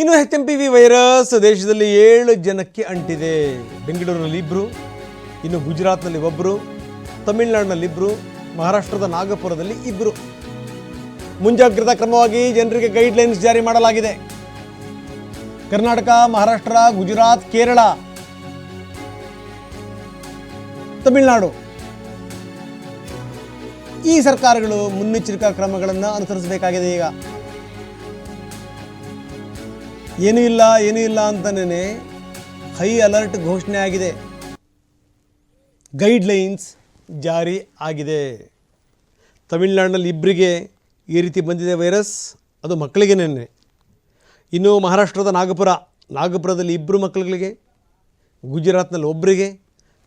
ಇನ್ನು H M P V virus ದೇಶದಲ್ಲಿ ಏಳು ಜನಕ್ಕೆ ಅಂಟಿದೆ. ಬೆಂಗಳೂರಿನಲ್ಲಿ ಇಬ್ಬರು ಇನ್ನು ಗುಜರಾತ್ನಲ್ಲಿ ಒಬ್ಬರು ತಮಿಳುನಾಡಿನಲ್ಲಿ ಇಬ್ಬರು ಮಹಾರಾಷ್ಟ್ರದ ನಾಗಪುರದಲ್ಲಿ ಇಬ್ಬರು ಮುಂಜಾಗ್ರತಾ ಕ್ರಮವಾಗಿ ಜನರಿಗೆ ಗೈಡ್ಲೈನ್ಸ್ ಜಾರಿ ಮಾಡಲಾಗಿದೆ. ಕರ್ನಾಟಕ, ಮಹಾರಾಷ್ಟ್ರ, ಗುಜರಾತ್, ಕೇರಳ, ತಮಿಳುನಾಡು. ಈ ಸರ್ಕಾರಗಳು ಮುನ್ನೆಚ್ಚರಿಕಾ ಕ್ರಮಗಳನ್ನು ಅನುಸರಿಸಬೇಕಾಗಿದೆ ಈಗ. ಏನೂ ಇಲ್ಲ ಏನೂ ಇಲ್ಲ ಅಂತಲೇ ಹೈ ಅಲರ್ಟ್ ಘೋಷಣೆ ಆಗಿದೆ. ಗೈಡ್ಲೈನ್ಸ್ ಜಾರಿ ಆಗಿದೆ. ತಮಿಳುನಾಡಿನಲ್ಲಿ ಇಬ್ಬರಿಗೆ ಈ ರೀತಿ ಬಂದಿದೆ ವೈರಸ್, ಅದು ಮಕ್ಕಳಿಗೆ ನೆನ್ನೆ ಇನ್ನು ಮಹಾರಾಷ್ಟ್ರದ ನಾಗಪುರ, ನಾಗಪುರದಲ್ಲಿ ಇಬ್ಬರು ಮಕ್ಕಳುಗಳಿಗೆ, ಗುಜರಾತ್ನಲ್ಲಿ ಒಬ್ಬರಿಗೆ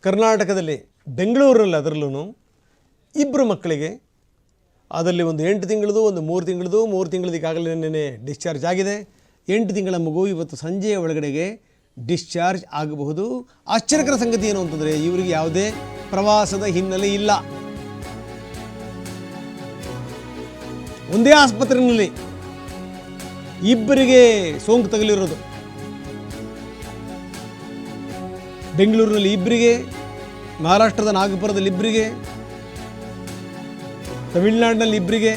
ಕರ್ನಾಟಕದಲ್ಲಿ ಬೆಂಗಳೂರಲ್ಲಿ ಅದರಲ್ಲೂ ಇಬ್ಬರು ಮಕ್ಕಳಿಗೆ ಅದರಲ್ಲಿ ಒಂದು ಎಂಟು ತಿಂಗಳದು ಒಂದು ಮೂರು ತಿಂಗಳದು ಮೂರು ತಿಂಗಳದ್ದು ನೆನ್ನೆ ಡಿಸ್ಚಾರ್ಜ್ ಆಗಿದೆ. ಎಂಟು ತಿಂಗಳ ಮಗು ಇವತ್ತು ಸಂಜೆಯ ಒಳಗಡೆಗೆ ಡಿಸ್ಚಾರ್ಜ್ ಆಗಬಹುದು. ಆಶ್ಚರ್ಯಕರ ಸಂಗತಿ ಏನು ಅಂತಂದರೆ ಇವರಿಗೆ ಯಾವುದೇ ಪ್ರವಾಸದ ಹಿನ್ನೆಲೆ ಇಲ್ಲ. ಒಂದೇ ಆಸ್ಪತ್ರೆಯಲ್ಲಿ ಇಬ್ಬರಿಗೆ ಸೋಂಕು ತಗಲಿರೋದು. ಬೆಂಗಳೂರಿನಲ್ಲಿ ಇಬ್ಬರಿಗೆ, ಮಹಾರಾಷ್ಟ್ರದ ನಾಗಪುರದಲ್ಲಿ ಇಬ್ಬರಿಗೆ, ತಮಿಳುನಾಡಿನಲ್ಲಿ ಇಬ್ಬರಿಗೆ,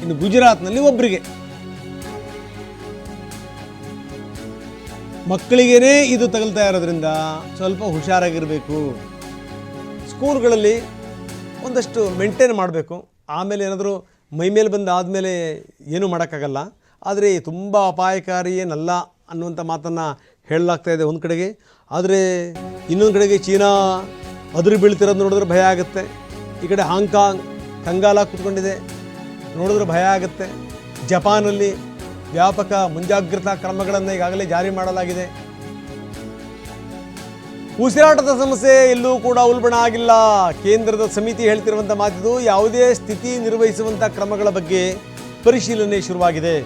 ಇನ್ನು ಗುಜರಾತ್ನಲ್ಲಿ ಒಬ್ಬರಿಗೆ. ಮಕ್ಕಳಿಗೇನೆ ಇದು ತಗಲ್ತಾ ಇರೋದ್ರಿಂದ ಸ್ವಲ್ಪ ಹುಷಾರಾಗಿರಬೇಕು. ಸ್ಕೂಲ್ಗಳಲ್ಲಿ ಒಂದಷ್ಟು ಮೇಂಟೈನ್ ಮಾಡಬೇಕು. ಆಮೇಲೆ ಏನಾದರೂ ಮೈಮೇಲೆ ಬಂದು ಆದಮೇಲೆ ಏನೂ ಮಾಡೋಕ್ಕಾಗಲ್ಲ. ಆದರೆ ತುಂಬ ಅಪಾಯಕಾರಿ ಏನಲ್ಲ ಅನ್ನುವಂಥ ಮಾತನ್ನು ಹೇಳಲಾಗ್ತಾ ಇದೆ ಒಂದು ಕಡೆಗೆ. ಆದರೆ ಇನ್ನೊಂದು ಕಡೆಗೆ ಚೀನಾ ಅದುರು ಬೀಳ್ತಿರೋದು ನೋಡಿದ್ರೆ ಭಯ ಆಗುತ್ತೆ. ಈ ಕಡೆ ಹಾಂಗ್ಕಾಂಗ್, ಕಂಗಾಲ ಕೂತ್ಕೊಂಡಿದೆ. ನೋಡಿದ್ರೆ ಭಯ ಆಗುತ್ತೆ. ಜಪಾನಲ್ಲಿ ವ್ಯಾಪಕ ಮುಂಜಾಗ್ರತಾ ಕ್ರಮಗಳನ್ನು ಈಗಾಗಲೇ ಜಾರಿ ಮಾಡಲಾಗಿದೆ. ಉಸಿರಾಟದ ಸಮಸ್ಯೆ ಎಲ್ಲೂ ಕೂಡ ಉಲ್ಬಣ ಆಗಿಲ್ಲ. ಕೇಂದ್ರದ ಸಮಿತಿ ಹೇಳ್ತಿರುವಂಥ ಮಾತಿದು ಯಾವುದೇ ಸ್ಥಿತಿ ನಿರ್ವಹಿಸುವಂಥ ಕ್ರಮಗಳ ಬಗ್ಗೆ ಪರಿಶೀಲನೆ ಶುರುವಾಗಿದೆ.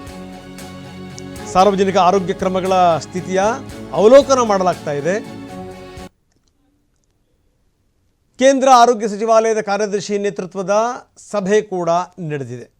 ಸಾರ್ವಜನಿಕ ಆರೋಗ್ಯ ಕ್ರಮಗಳ ಸ್ಥಿತಿಯ ಅವಲೋಕನ ಮಾಡಲಾಗ್ತಾ ಇದೆ. ಕೇಂದ್ರ ಆರೋಗ್ಯ ಸಚಿವಾಲಯದ ಕಾರ್ಯದರ್ಶಿ ನೇತೃತ್ವದ ಸಭೆ ಕೂಡ ನಡೆದಿದೆ.